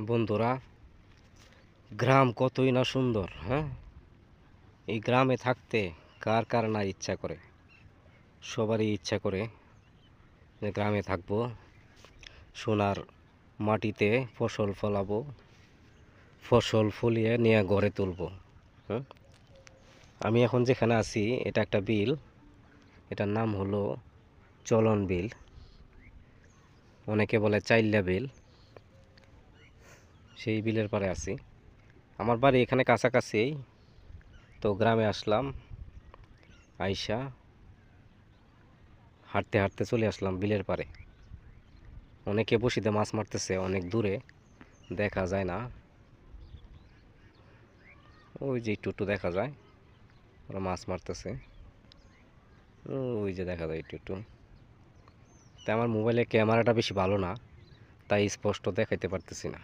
বন্ধুরা, গ্রাম কতই না সুন্দর হ্যাঁ? এই গ্রামে থাকতে কার কার না ইচ্ছা করে? সবারই ইচ্ছা করে যে গ্রামে থাকব, সোনার মাটিতে ফসল ফলাবো, ফসল ফলিয়ে নিয়ে ঘরে তুলবো হ্যাঁ? আমি এখন যেখানে আছি, এটা একটা বিল, এটার নাম হলো চলন বিল। অনেকে বলে চাইল্লা বিল। সেই বিলের পারে আছি। আমার বাড়ি এখানে কাছাকাছি। তো গ্রামে আসলাম, আইসা হাঁটতে হাঁটতে চলে আসলাম বিলের পারে অনেকে বসিতে মাছ মারতেছে, অনেক দূরে, দেখা যায় না। ওই যে একটু একটু দেখা যায়, ওরা মাছ মারতেছে। ওই যে দেখা যায় একটু একটু। তাই আমার মোবাইলে ক্যামেরাটা বেশি ভালো না, তাই স্পষ্ট দেখাইতে পারতেছি না।